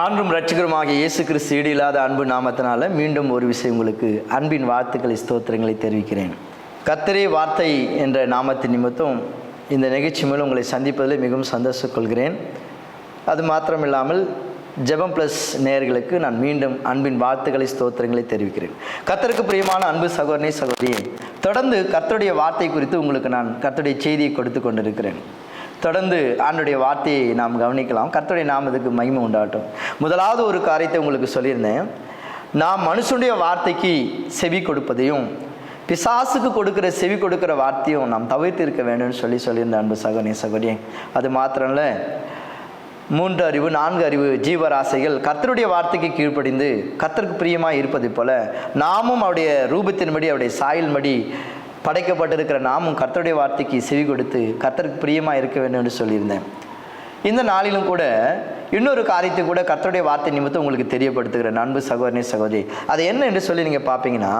ஆண்டும் ரட்சகருமாக இயேசு கிறிஸ்து ஈடு இல்லாத அன்பு நாமத்தினால மீண்டும் ஒரு விஷயம் உங்களுக்கு அன்பின் வாழ்த்துக்களை ஸ்தோத்திரங்களை தெரிவிக்கிறேன். கத்தரே வார்த்தை என்ற நாமத்தின் நிமித்தம் இந்த நிகழ்ச்சி மூலம் உங்களை சந்திப்பதில் மிகவும் சந்தோஷம் கொள்கிறேன். அது மாத்திரமில்லாமல் ஜெபம் ப்ளஸ் நேயர்களுக்கு நான் மீண்டும் அன்பின் வாழ்த்துக்களை ஸ்தோத்திரங்களை தெரிவிக்கிறேன். கத்தருக்கு பிரியமான அன்பு சகோதரனை சகோதரியை தொடர்ந்து கத்தருடைய வார்த்தை குறித்து உங்களுக்கு நான் கத்தருடைய செய்தியை கொடுத்து கொண்டிருக்கிறேன். தொடர்ந்து ஆண்டுடைய வார்த்தையை நாம் கவனிக்கலாம். கர்த்தருடைய நாமத்துக்கு மகிமை உண்டாகட்டும். முதலாவது ஒரு காரியத்தை உங்களுக்கு சொல்லியிருந்தேன். நாம் மனுஷனுடைய வார்த்தைக்கு செவி கொடுப்பதையும் பிசாசுக்கு கொடுக்கிற செவி கொடுக்கிற வார்த்தையும் நாம் தவிர்த்து இருக்க வேண்டும்னு சொல்லி சொல்லியிருந்தேன் அன்பு சகோனே சகோதரியே அது மாத்திரம் இல்லை மூன்று அறிவு நான்கு அறிவு ஜீவராசைகள் கர்த்தருடைய வார்த்தைக்கு கீழ்ப்படிந்து கர்த்தருக்கு பிரியமாக இருப்பது போல நாமும் அவருடைய ரூபத்தின்படி அவருடைய சாயல்படி படைக்கப்பட்டிருக்கிற நாமும் கர்த்தருடைய வார்த்தைக்கு செவி கொடுத்து கர்த்தருக்கு பிரியமாக இருக்க வேண்டும் என்று சொல்லியிருந்தேன். இந்த நாளிலும் கூட இன்னொரு காரியத்தை கூட கர்த்தருடைய வார்த்தை நிமித்தம் உங்களுக்கு தெரியப்படுத்துகிறேன். நண்பு சகோதரனே சகோதரி அது என்ன என்று சொல்லி நீங்கள் பார்ப்பீங்கன்னா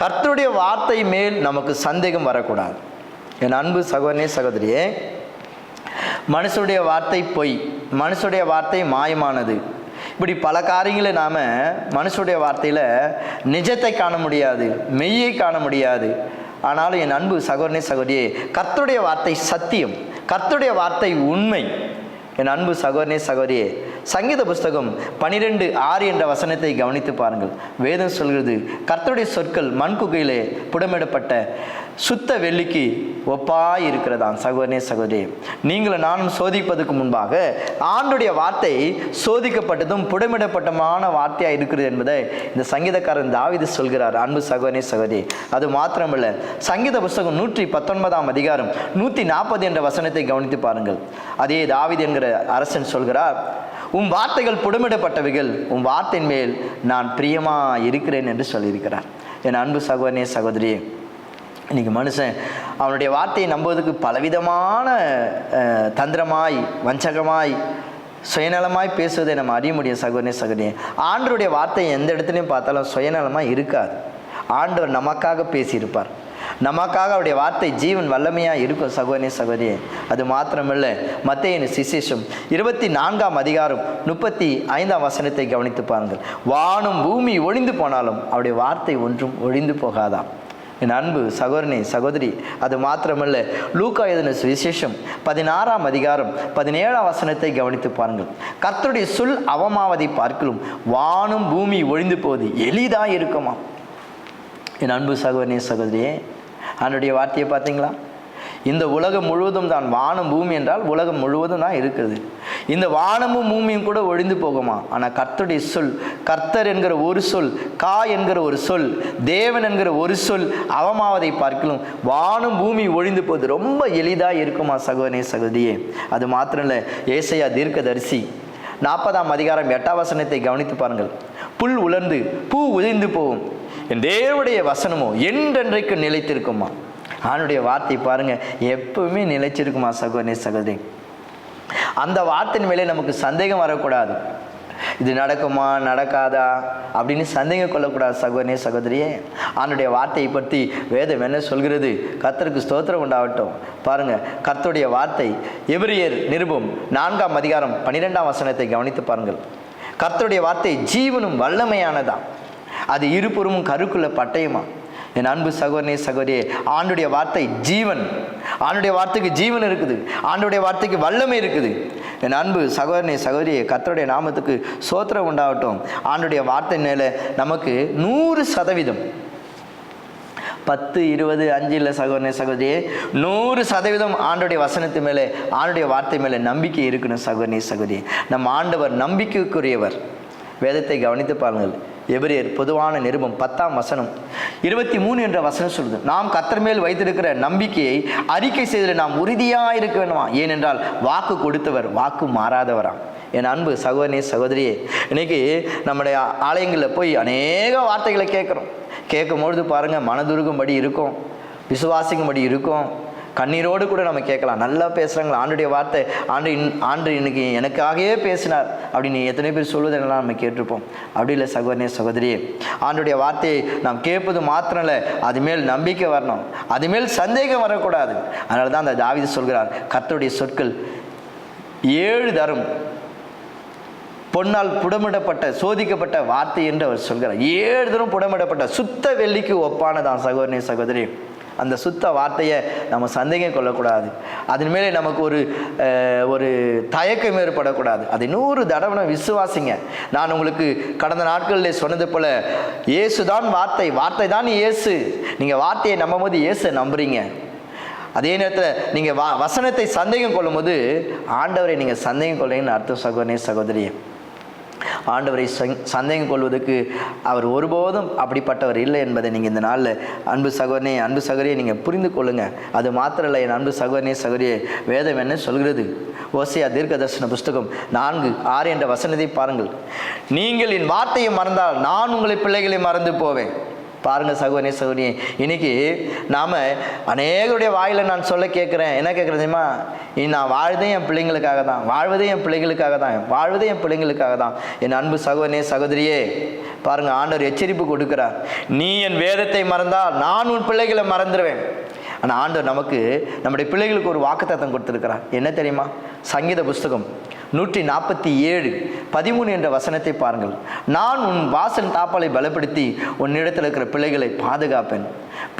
கர்த்தருடைய வார்த்தை மேல் நமக்கு சந்தேகம் வரக்கூடாது. என் அன்பு சகோதரனே சகோதரியே மனுஷனுடைய வார்த்தை பொய் மனுஷனுடைய வார்த்தை மாயமானது. இப்படி பல காரியங்களை நாம் மனுஷனுடைய வார்த்தையில் நிஜத்தை காண முடியாது மெய்யை காண முடியாது. ஆனாலும் என் அன்பு சகோதரனே சகோதரியே கர்த்தருடைய வார்த்தை சத்தியம். கர்த்தருடைய வார்த்தை உண்மை. என் அன்பு சகோதரனே சகோதரியே சங்கீத புஸ்தகம் பனிரெண்டு ஆறு என்ற வசனத்தை கவனித்து பாருங்கள். வேதம் சொல்கிறது கர்த்தருடைய சொற்கள் மண் குகையிலே புடமிடப்பட்ட சுத்த வெள்ளிக்கு ஒப்பாய் இருக்கிறதான் சகோதரனே சகோதரி நீங்களும் நானும் சோதிப்பதற்கு முன்பாக ஆண்டுடைய வார்த்தை சோதிக்கப்பட்டதும் புடமிடப்பட்டமான வார்த்தையாக இருக்கிறது என்பதை இந்த சங்கீதக்காரன் தாவிது சொல்கிறார். அன்பு சகோதரனே சகோதரி அது மாத்திரமல்ல சங்கீத புஸ்தகம் நூற்றி பத்தொன்பதாம் அதிகாரம் நூற்றி நாற்பது என்ற வசனத்தை கவனித்து பாருங்கள். அதே தாவிது என்கிற அரசன் சொல்கிறார் உன் வார்த்தைகள் புடமிடப்பட்டவைகள் உன் வார்த்தையின் மேல் நான் பிரியமா இருக்கிறேன் என்று சொல்லியிருக்கிறார். என் அன்பு சகோதரனே சகோதரியே இன்னைக்கு மனுஷன் அவனுடைய வார்த்தையை நம்புவதற்கு பலவிதமான தந்திரமாய் வஞ்சகமாய் சுயநலமாய் பேசுவதை நம்ம அறிய முடியும் சகோதரனே சகோதரியே. ஆண்டருடைய வார்த்தை எந்த இடத்துலையும் பார்த்தாலும் சுயநலமாக இருக்காது. ஆண்டவர் நமக்காக பேசியிருப்பார். நமக்காக அவருடைய வார்த்தை ஜீவன் வல்லமையாக இருக்கும். சகோதரி சகோதரியே அது மாத்திரமல்ல. மத்தையின் சிசேஷம் இருபத்தி நான்காம் அதிகாரம் முப்பத்தி ஐந்தாம் வசனத்தை கவனித்து பாருங்கள். வானும் பூமி ஒழிந்து போனாலும் அவருடைய வார்த்தை ஒன்றும் ஒழிந்து போகாதான் என் அன்பு சகோதரனே சகோதரி அது மாத்திரமல்ல. லூக்கா எதன சுவிசேஷம் பதினாறாம் அதிகாரம் பதினேழாம் வசனத்தை கவனித்து பாருங்கள். கர்த்தருடைய சொல் அவமாவதை பார்க்கலும் வானும் பூமி ஒழிந்து போவது எளிதாக இருக்குமா என் அன்பு சகோதரனே சகோதரியே அவனுடைய வார்த்தையை பார்த்தீங்களா? இந்த உலகம் முழுவதும் தான் வானம் பூமி என்றால் உலகம் முழுவதும் தான் இருக்குது. இந்த வானமும் பூமியும் கூட ஒழிந்து போகுமா? ஆனால் கர்த்தருடைய சொல் கர்த்தர் என்கிற ஒரு சொல் கா என்கிற ஒரு சொல் தேவன் என்கிற ஒரு சொல் அவமாவதை பார்க்கலும் வானம் பூமி ஒழிந்து போது ரொம்ப எளிதாக இருக்குமா சகோதரே சகோதரியே? அது மாத்திரம் இல்லை ஏசையா தீர்க்கதரிசி நாற்பதாம் அதிகாரம் எட்டாம் வசனத்தை கவனித்து பாருங்கள். புல் உலர்ந்து பூ உதிர்ந்து போகும். என் தேவனுடைய வசனமோ என்றென்றைக்கு நிலைத்திருக்குமா? ஆணுடைய வார்த்தை பாருங்க எப்பவுமே நிலைச்சிருக்குமா சகோதரி சகோதரி? அந்த வார்த்தையின் மேலே நமக்கு சந்தேகம் வரக்கூடாது. இது நடக்குமா நடக்காதா அப்படின்னு சந்தேகம் கொள்ளக்கூடாது சகோதரனே சகோதரியே. அவனுடைய வார்த்தையை பற்றி வேதம் என்ன சொல்கிறது? கர்த்தருக்கு ஸ்தோத்திரம் உண்டாகட்டும். பாருங்க கர்த்தருடைய வார்த்தை எபிரியர் நிருபம் நான்காம் அதிகாரம் பன்னிரெண்டாம் வசனத்தை கவனித்து பாருங்கள். கர்த்தருடைய வார்த்தை ஜீவனும் வல்லமையானதான் அது இருபுறமும் கருக்குள்ள பட்டயமா? என் அன்பு சகோதரனே சகோதரியே ஆண்டுடைய வார்த்தை ஜீவன். ஆண்டுடைய வார்த்தைக்கு ஜீவன் இருக்குது. ஆண்டுடைய வார்த்தைக்கு வல்லமை இருக்குது. என் அன்பு சகோதரனே சகோதரியே கத்தருடைய நாமத்துக்கு சோத்திரம் உண்டாகட்டும். ஆண்டுடைய வார்த்தை மேலே நமக்கு நூறு சதவீதம். பத்து இருபது அஞ்சு இல்லை சகோதரனே சகோதரியே நூறு சதவீதம் ஆண்டுடைய வசனத்து மேலே ஆண்டுடைய வார்த்தை மேலே நம்பிக்கை இருக்கணும் சகோதரனே சகோதரி நம் ஆண்டவர் நம்பிக்கைக்குரியவர். வேதத்தை கவனித்து பாருங்கள். எபிரியர் பொதுவான நிருபம் பத்தாம் வசனம். இருபத்தி மூணு என்ற வசனம் சொல்லுது நாம் கத்தர் மேல் வைத்திருக்கிற நம்பிக்கையை அறிக்கை செய்ததில் நாம் உறுதியாக இருக்க வேண்டுமா? ஏனென்றால் வாக்கு கொடுத்தவர் வாக்கு மாறாதவராம் என் அன்பு சகோதரனே சகோதரியே இன்னைக்கு நம்முடைய ஆலயங்களில் போய் அநேக வார்த்தைகளை கேட்குறோம். கேட்கும் பொழுது பாருங்கள் மனதுருகும்படி இருக்கும் விசுவாசிக்கும்படி இருக்கும் கண்ணீரோடு கூட நம்ம கேட்கலாம். நல்லா பேசுகிறாங்களா ஆண்டுடைய வார்த்தை ஆண்டு இன் ஆண்டு இன்னைக்கு எனக்காகவே பேசினார் அப்படின்னு எத்தனை பேர் சொல்வதெல்லாம் நம்ம கேட்டிருப்போம். அப்படி இல்லை சகோதரனே சகோதரியே ஆண்டுடைய வார்த்தையை நாம் கேட்பது மாத்திரம் இல்லை அது மேல் நம்பிக்கை வரணும். அது மேல் சந்தேகம் வரக்கூடாது. அதனால தான் அந்த தாவிது சொல்கிறார் கத்தருடைய சொற்கள் ஏழு தரும். பொன்னால் புடமிடப்பட்ட சோதிக்கப்பட்ட வார்த்தை என்று அவர் சொல்கிறார். ஏழு தரம் புடமிடப்பட்ட சுத்த வெள்ளிக்கு ஒப்பானதான் சகோதரனே சகோதரி அந்த சுத்த வார்த்தையை நம்ம சந்தேகம் கொள்ளக்கூடாது. அதன் மேலே நமக்கு ஒரு ஒரு தயக்கம் ஏற்படக்கூடாது. அதை நூறு தடவை விசுவாசிங்க. நான் உங்களுக்கு கடந்த நாட்களில் சொன்னது போல இயேசு தான் வார்த்தை. வார்த்தை தான் இயேசு. நீங்கள் வார்த்தையை நம்பும்போது இயேசு நம்புறீங்க. அதே நேரத்தில் நீங்கள் வ வசனத்தை சந்தேகம் கொள்ளும்போது ஆண்டவரை நீங்கள் சந்தேகம் கொள்ளுங்கன்னு அர்த்தம் சகோதரனே சகோதரியை. ஆண்டவரை சங்- சந்தேகம் கொள்வதற்கு அவர் ஒருபோதும் அப்படிப்பட்டவர் இல்லை என்பதை நீங்கள் இந்த நாளில் அன்பு சகோதரனே அன்பு சகோதரியை நீங்கள் புரிந்து கொள்ளுங்கள் அது மாத்திரம் இல்லை என் அன்பு சகோதரனே சகோதரியை வேதம் என்ன சொல்கிறது? ஓசியா தீர்க்க தரிசன புஸ்தகம் நான்கு ஆறு என்ற வசனத்தை பாருங்கள். நீங்கள் என் வார்த்தையை மறந்தால் நான் உங்களை பிள்ளைகளை மறந்து போவேன். பாருங்க சகோதரனே சகோதரி இன்னைக்கு நாம அநேகருடைய வாயில நான் சொல்ல கேட்குறேன். என்ன கேட்குறேன் தெரியுமா? இனி நான் வாழ்தே என் பிள்ளைங்களுக்காக தான். வாழ்வதே என் பிள்ளைங்களுக்காக தான். வாழ்வதே என் பிள்ளைங்களுக்காக தான். என் அன்பு சகோதரனே சகோதரியே பாருங்க ஆண்டவர் எச்சரிப்பு கொடுக்கிறார். நீ என் வேதத்தை மறந்தால் நான் உன் பிள்ளைகளை மறந்துடுவேன் ஆனால் ஆண்டவர் நமக்கு நம்முடைய பிள்ளைகளுக்கு ஒரு வாக்குத்தத்தம் கொடுத்துருக்கிறார். என்ன தெரியுமா? சங்கீத புஸ்தகம். நூற்றி நாற்பத்தி ஏழு பதிமூணு என்ற வசனத்தை பாருங்கள். நான் உன் வாசல் தாப்பாலை பலப்படுத்தி உன்னிடத்தில் இருக்கிற பிள்ளைகளை பாதுகாப்பேன்.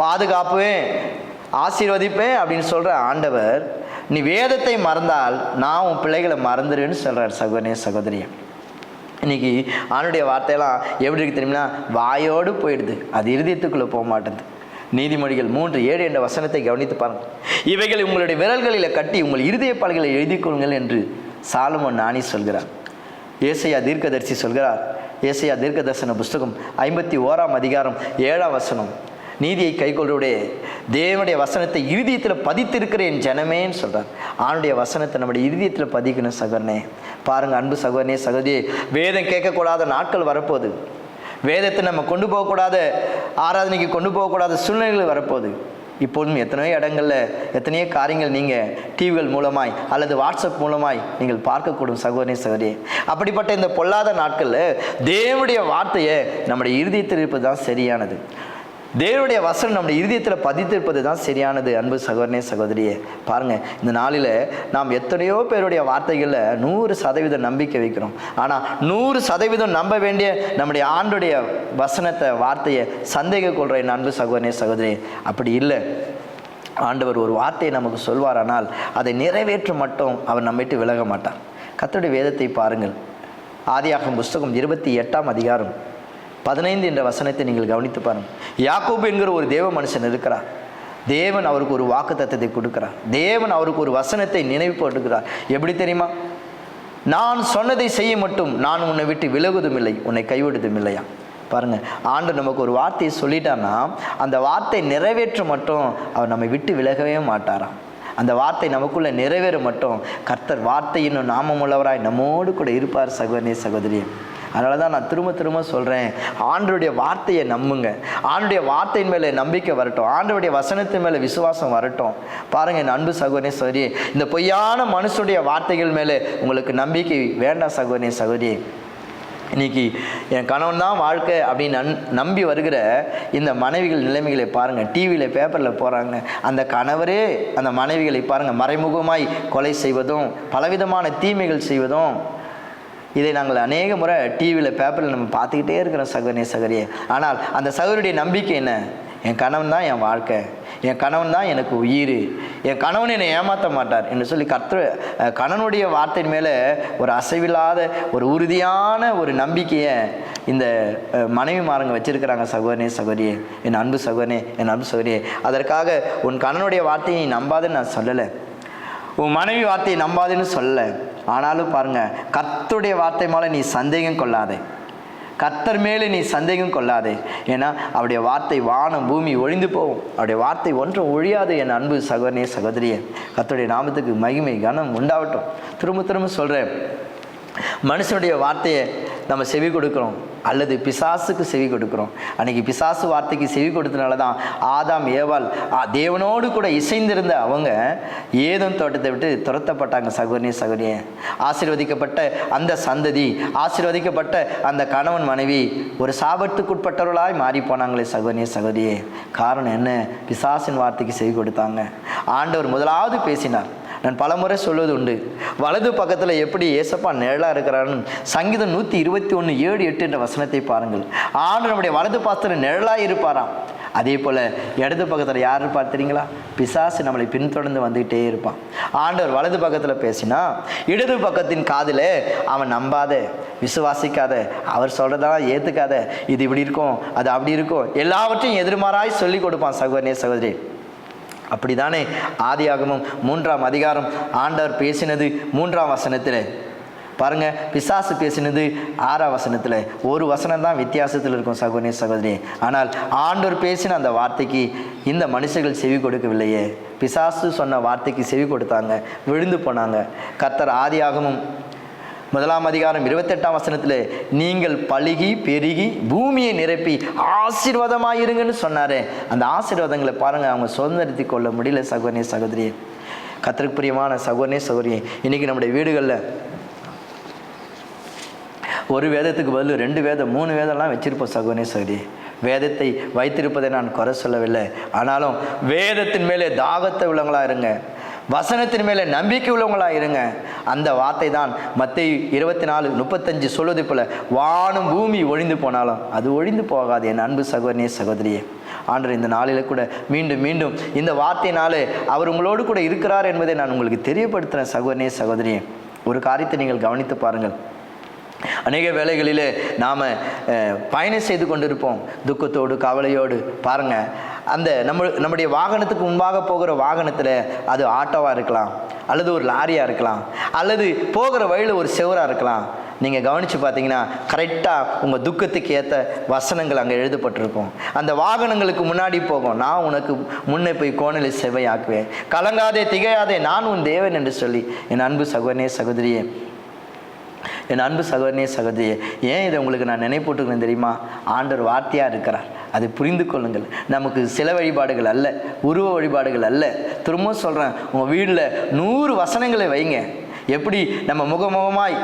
பாதுகாப்பேன் ஆசீர்வதிப்பேன் அப்படின்னு சொல்கிற ஆண்டவர் நீ வேதத்தை மறந்தால் நான் உன் பிள்ளைகளை மறந்துடுன்னு சொல்கிறார் சகோதரே சகோதரியை. இன்னைக்கு ஆணுடைய வார்த்தையெல்லாம் எப்படி இருக்கு தெரியுமா? வாயோடு போயிடுது. அது இருதயத்துக்குள்ளே போக மாட்டேது நீதிமொழிகள் மூன்று ஏழு என்ற வசனத்தை கவனித்து பாருங்கள். இவைகளை உங்களுடைய விரல்களில் கட்டி உங்கள் இருதய பலகைகளை எழுதிக் கொள்ளுங்கள் என்று சாலமோன் நாணி சொல்கிறார். ஏசையா தீர்க்கதரிசி சொல்கிறார். ஏசையா தீர்க்கதர்சன புஸ்தகம் ஐம்பத்தி ஓராம் அதிகாரம் ஏழாம் வசனம். நீதியை கைக்கொள்ளுடைய தேவனுடைய வசனத்தை இறுதியத்தில் பதித்திருக்கிற என் ஜனமேன்னு சொல்கிறார் ஆணுடைய வசனத்தை நம்முடைய இறுதியத்தில் பதிக்கணும் சகோதரனே. பாருங்க அன்பு சகோதரனே சகோதரியே வேதம் கேட்கக்கூடாத நாட்கள் வரப்போகுது. வேதத்தை நம்ம கொண்டு போகக்கூடாத ஆராதனைக்கு கொண்டு போகக்கூடாத சூழ்நிலைகள் வரப்போகுது. இப்போதும் எத்தனையோ இடங்களில் எத்தனையோ காரியங்கள் நீங்கள் டிவிகள் மூலமாய் அல்லது வாட்ஸ்அப் மூலமாய் நீங்கள் பார்க்கக்கூடும் சகோதரி சகோதரி அப்படிப்பட்ட இந்த பொல்லாத நாட்களில் தேவனுடைய வார்த்தையை நம்முடைய இருதயத்தில் இருப்பது தான் சரியானது. தேவனுடைய வசனம் நம்முடைய இருதயத்தில் பதித்திருப்பது தான் சரியானது. அன்பு சகோதரனே சகோதரியே பாருங்கள் இந்த நாளில் நாம் எத்தனையோ பேருடைய வார்த்தைகளில் நூறு சதவீதம் நம்பிக்கை வைக்கிறோம். ஆனால் நூறு சதவீதம் நம்ப வேண்டிய நம்முடைய ஆண்டுடைய வசனத்தை வார்த்தையை சந்தேக கொள்கிற என் அன்பு சகோதரனே சகோதரி அப்படி இல்லை. ஆண்டவர் ஒரு வார்த்தையை நமக்கு சொல்வாரானால் அதை நிறைவேற்ற மட்டும் அவர் நம்மிட்டு விலக மாட்டார். கத்தருடைய வேதத்தை பாருங்கள். ஆதியாகம் புஸ்தகம் இருபத்தி எட்டாம் அதிகாரம். பதினைந்து என்ற வசனத்தை நீங்கள் கவனித்து பாருங்கள். யாக்கோப் என்கிற ஒரு தேவ மனுஷன் இருக்கிறார். தேவன் அவருக்கு ஒரு வாக்குத்தத்தத்தை கொடுக்கிறார். தேவன் அவருக்கு ஒரு வசனத்தை நினைவுபடுத்துகிறார். எப்படி தெரியுமா? நான் சொன்னதை செய்ய மட்டும் நான் உன்னை விட்டு விலகுவதும் இல்லை உன்னை கைவிடுவதும் இல்லையா பாருங்கள் ஆண்டு நமக்கு ஒரு வார்த்தையை சொல்லிட்டான்னா அந்த வார்த்தை நிறைவேற்ற மட்டும் அவர் நம்மை விட்டு விலகவே மாட்டாராம். அந்த வார்த்தை நமக்குள்ளே நிறைவேற மட்டும் கர்த்தர் வார்த்தையின் நாமமுள்ளவராய் நம்மோடு கூட இருப்பார் சகோதரி சகோதரியே. அதனால தான் நான் திரும்ப திரும்ப சொல்கிறேன் ஆண்டருடைய வார்த்தையை நம்புங்க. ஆண்டுடைய வார்த்தையின் மேலே நம்பிக்கை வரட்டும். ஆண்டருடைய வசனத்தின் மேலே விசுவாசம் வரட்டும். பாருங்கள் என் அன்பு சகோதரி சகோதரி இந்த பொய்யான மனுஷனுடைய வார்த்தைகள் மேலே உங்களுக்கு நம்பிக்கை வேண்டாம் சகோதரி சகோதரி. இன்னைக்கு என் கணவன் தான் வாழ்க்கை அப்படின்னு நன் நம்பி வருகிற இந்த மனைவிகள் நிலைமைகளை பாருங்கள் டிவியில் பேப்பரில் போகிறாங்க அந்த கணவரே அந்த மனைவிகளை பாருங்கள் மறைமுகமாய் கொலை செய்வதும் பலவிதமான தீமைகள் செய்வதும் இதை நாங்கள் அநேக முறை டிவியில் பேப்பரில் நம்ம பார்த்துக்கிட்டே இருக்கிறோம் சகோதரி சகோதரியே. ஆனால் அந்த சகோதரியுடைய நம்பிக்கை என்ன? என் கணவன் தான் என் வாழ்க்கை. என் கணவன் தான் எனக்கு உயிர். என் கணவன் என்னை ஏமாற்ற மாட்டார் என்று சொல்லி கர்த்தர் கணவனுடைய வார்த்தையின் மேலே ஒரு அசைவில்லாத ஒரு உறுதியான ஒரு நம்பிக்கையை இந்த மனைவி மாறங்க வச்சிருக்கிறாங்க சகோதரனே சகோதரியே. என் அன்பு சகோதரனே என் அன்பு சகோதரியே. அதற்காக உன் கணவனுடைய வார்த்தையை நீ நம்பாதுன்னு நான் சொல்லலை. உன் மனைவி வார்த்தையை நம்பாதுன்னு சொல்லலை. ஆனாலும் பாருங்க கர்த்தருடைய வார்த்தை மேலே நீ சந்தேகம் கொள்ளாதே. கர்த்தர் மேலே நீ சந்தேகம் கொள்ளாதே. ஏன்னா அவருடைய வார்த்தை வானம் பூமி ஒழிந்து போகும். அவருடைய வார்த்தை ஒன்றும் ஒழியாது என் அன்பு சகோதரனே சகோதரியே. கர்த்தருடைய நாமத்துக்கு மகிமை கனம் உண்டாகட்டும். திரும்ப திரும்ப சொல்கிறேன் மனுஷனுடைய வார்த்தையை நம்ம செவி கொடுக்குறோம். அல்லது பிசாசுக்கு செவி கொடுக்குறோம். அன்னைக்கு பிசாசு வார்த்தைக்கு செவி கொடுத்தனால தான் ஆதாம் ஏவால் தேவனோடு கூட இசைந்திருந்த அவங்க ஏதும் தோட்டத்தை விட்டு துரத்தப்பட்டாங்க. சகோதரி சகோதரியே ஆசீர்வதிக்கப்பட்ட அந்த சந்ததி ஆசீர்வதிக்கப்பட்ட அந்த கணவன் மனைவி ஒரு சாபத்துக்குட்பட்டவர்களாய் மாறி போனாங்களே சகோதரியே சகோதரியே. காரணம் என்ன? பிசாசின் வார்த்தைக்கு செவி கொடுத்தாங்க. ஆண்டவர் முதலாவது பேசினார். நான் பலமுறை சொல்வது உண்டு. வலது பக்கத்தில் எப்படி ஏசப்பா நிழலாக இருக்கிறான்னு சங்கீதம் நூற்றி இருபத்தி ஒன்று ஏழு எட்டு என்ற வசனத்தை பாருங்கள். ஆண்டு நம்முடைய வலது பாசத்தில் நிழலாக இருப்பாராம். அதே போல் இடது பக்கத்தில் யார் இருப்பார் தெரியுங்களா பிசாசு நம்மளை பின்தொடர்ந்து வந்துக்கிட்டே இருப்பான். ஆண்டவர் வலது பக்கத்தில் பேசினா இடது பக்கத்தின் காதில் அவன் நம்பாத விசுவாசிக்காத அவர் சொல்கிறதெல்லாம் ஏற்றுக்காத இது இப்படி இருக்கும் அது அப்படி இருக்கும் எல்லாவற்றையும் எதிர்மாறாய் சொல்லி கொடுப்பான் சகோதரனே சகோதரி. அப்படிதானே? ஆதியாகமும் மூன்றாம் அதிகாரம் ஆண்டவர் பேசினது மூன்றாம் வசனத்தில். பாருங்க பிசாசு பேசினது ஆறாம் வசனத்தில். ஒரு வசனம் தான் வித்தியாசத்தில் இருக்கும் சகோதரி சகோதரி ஆனால் ஆண்டவர் பேசின அந்த வார்த்தைக்கு இந்த மனுஷர்கள் செவி கொடுக்கவில்லையே. பிசாசு சொன்ன வார்த்தைக்கு செவி கொடுத்தாங்க விழுந்து போனாங்க. கர்த்தர் ஆதியாகமும் முதலாம் அதிகாரம் இருபத்தெட்டாம் வசனத்தில் நீங்கள் பழுகி பெருகி பூமியை நிரப்பி ஆசீர்வாதமாயிருங்கன்னு சொன்னார். அந்த ஆசீர்வாதங்களை பாருங்கள் அவங்க சுதந்திரத்தை கொள்ள முடியல சகோதரி சகோதரியே. கத்திற்கு பிரியமான சகோதரனே சகோதரியே இன்னைக்கு நம்முடைய வீடுகளில் ஒரு வேதத்துக்கு பதில் ரெண்டு வேதம் மூணு வேதம்லாம் வச்சிருப்போம் சகோதரனே சகோதரி வேதத்தை வைத்திருப்பதை நான் குறை சொல்லவில்லை. ஆனாலும் வேதத்தின் மேலே தாகத்தை உள்ளவங்களா இருங்க. வசனத்தின் மேலே நம்பிக்கை உள்ளவங்களா இருங்க. அந்த வார்த்தை தான் மத்திய இருபத்தி நாலு முப்பத்தஞ்சு சொல்வது போல வானம் பூமி ஒழிந்து போனாலும் அது ஒழிந்து போகாது என் அன்பு சகோதரனே சகோதரியே. ஆண்டு இந்த நாளில் கூட மீண்டும் மீண்டும் இந்த வார்த்தையினாலே அவர் உங்களோடு கூட இருக்கிறார் என்பதை நான் உங்களுக்கு தெரியப்படுத்துகிறேன் சகோதரனே சகோதரியே. ஒரு காரியத்தை நீங்கள் கவனித்து பாருங்கள். அநேக வேலைகளில் நாம் பயணம் செய்து கொண்டிருப்போம். துக்கத்தோடு கவலையோடு. பாருங்கள் அந்த நம்ம நம்முடைய வாகனத்துக்கு முன்பாக போகிற வாகனத்தில் அது ஆட்டோவாக இருக்கலாம் அல்லது ஒரு லாரியாக இருக்கலாம் அல்லது போகிற வழியில் ஒரு செவராக இருக்கலாம். நீங்கள் கவனித்து பார்த்தீங்கன்னா கரெக்டாக உங்கள் துக்கத்துக்கு ஏற்ற வசனங்கள் அங்கே எழுதப்பட்டிருக்கும். அந்த வாகனங்களுக்கு முன்னாடி போகும். நான் உனக்கு முன்னே போய் கோணலை செவையாக்குவேன் கலங்காதே திகையாதே நான் உன் தேவன் என்று சொல்லி என் அன்பு சகோதரனே சகோதரியே என் அன்பு சகோதரனே சகோதரியே ஏன் இதை உங்களுக்கு நான் நினைப்போட்டுக்கிறேன் தெரியுமா? ஆண்டர் வார்த்தையாக இருக்கிறார். அதை புரிந்து கொள்ளுங்கள். நமக்கு சில வழிபாடுகள் அல்ல உருவ வழிபாடுகள் அல்ல. திரும்ப சொல்கிறேன் உங்கள் வீட்டில் நூறு வசனங்களை வைங்க. எப்படி நம்ம முகமுகமாய்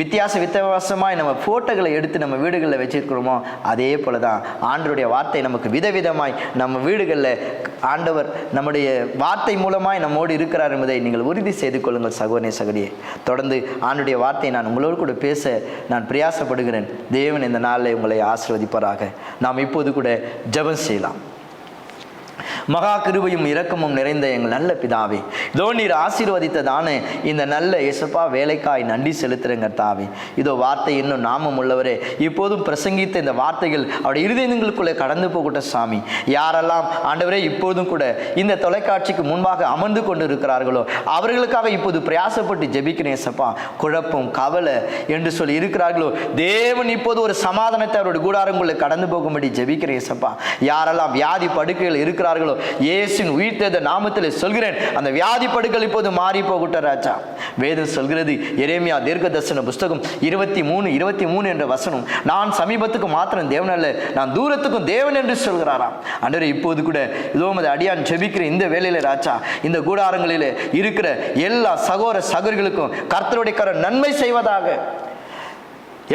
வித்தியாச வித்தியாசமாக நம்ம ஃபோட்டோகளை எடுத்து நம்ம வீடுகளில் வச்சிருக்கிறோமோ அதே போல தான் ஆண்டருடைய வார்த்தை நமக்கு விதவிதமாய் நம்ம வீடுகளில் ஆண்டவர் நம்முடைய வார்த்தை மூலமாய் நம்மோடு இருக்கிறார் என்பதை நீங்கள் உறுதி செய்து கொள்ளுங்கள் சகோதரே சகோதரியே. தொடர்ந்து ஆண்டுடைய வார்த்தையை நான் உங்களோடு கூட பேச நான் பிரயாசப்படுகிறேன். தேவன் இந்த நாளில் உங்களை ஆசிர்வதிப்பாராக. நாம் இப்போது கூட ஜெபம் செய்யலாம். மகா கிருபையும் இரக்கமும் நிறைந்த எங்கள் நல்ல பிதாவே. இதோ நீர் ஆசீர்வதித்ததான இந்த நல்ல இயேசுப்பா வேலைக்காய் நன்றி செலுத்துறங்க தாவே. இதோ வார்த்தை இன்னும் நாமம் உள்ளவரே இப்போதும் பிரசங்கித்த இந்த வார்த்தைகள் அவருடைய இருதயங்களுக்குள்ளே கடந்து போகட்ட சாமி. யாரெல்லாம் ஆண்டவரே இப்போதும் கூட இந்த தொலைக்காட்சிக்கு முன்பாக அமர்ந்து கொண்டு இருக்கிறார்களோ அவர்களுக்காக இப்போது பிரயாசப்பட்டு ஜெபிக்கிறேன் இயேசப்பா குழப்பம் கவலை என்று சொல்லி இருக்கிறார்களோ தேவன் இப்போது ஒரு சமாதானத்தை அவருடைய கூடாரங்களுக்குள்ளே கடந்து போகும்படி ஜெபிக்கிறேன் இயேசப்பா யாரெல்லாம் வியாதி படுக்கைகள் இருக்கிறார்களோ இயேசுவின் உயிர்த்தெழுந்த நாமத்தில் சொல்கிறேன். அந்த வியாதி படுக்கைகள் இப்போது மாறி போகட்டும் ராஜா. வேதம் சொல்கிறது எரேமியா தீர்க்க தரிசன புஸ்தகம் இருபத்தி மூணு இருபத்தி மூணு என்ற வசனம் நான் சமீபத்துக்கு மாத்திரம் தேவன் அல்ல நான் தூரத்துக்கும் தேவன் என்று சொல்கிறாராம். அன்றரை இப்போது கூட இதோ உமது அடியான் ஜெபிக்கிற இந்த வேலையில ராஜா இந்த கூடாரங்களில் இருக்கிற எல்லா சகோர சகோதரிகளுக்கும் கர்த்தருடைய கர நன்மை செய்வதாக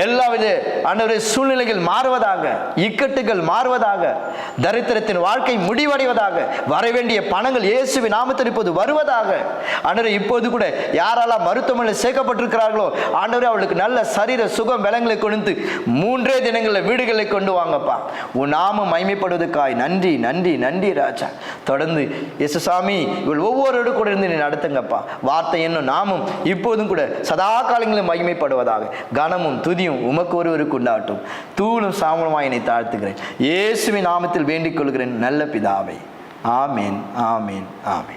எல்லாவித ஆண்டவரே சூழ்நிலைகள் மாறுவதாக இக்கட்டுகள் மாறுவதாக தரித்திரத்தின் வாழ்க்கை முடிவடைவதாக வரவேண்டிய பணங்கள் இயேசுவின் நாமத்தில் இப்போது வருவதாக. ஆண்டவரே இப்போது கூட யாரெல்லாம் மருத்துவமனையில் சேர்க்கப்பட்டிருக்கிறார்களோ ஆண்டவரே அவளுக்கு நல்ல சரீர சுகம் விலங்களை கொண்டு மூன்றே தினங்களில் வீடுகளை கொண்டு வாங்கப்பா. உன் நாமம் மைமைப்படுவதற்காய் நன்றி நன்றி நன்றி ராஜா. தொடர்ந்து இயேசுசாமி இவள் ஒவ்வொரு கூட இருந்து நீ நடத்துங்கப்பா. வார்த்தை என்னும் நாமும் இப்போதும் கூட சதா காலங்களும் மகிமைப்படுவதாக. கனமும் துதியும் உமக்கு ஒருவருக்கு உண்டாகட்டும். தூளும் சாமலுமாய் என்னை தாழ்த்துகிறேன். இயேசுவின் நாமத்தில் வேண்டிக் கொள்கிறேன் நல்ல பிதாவை. ஆமேன் ஆமேன் ஆமேன்.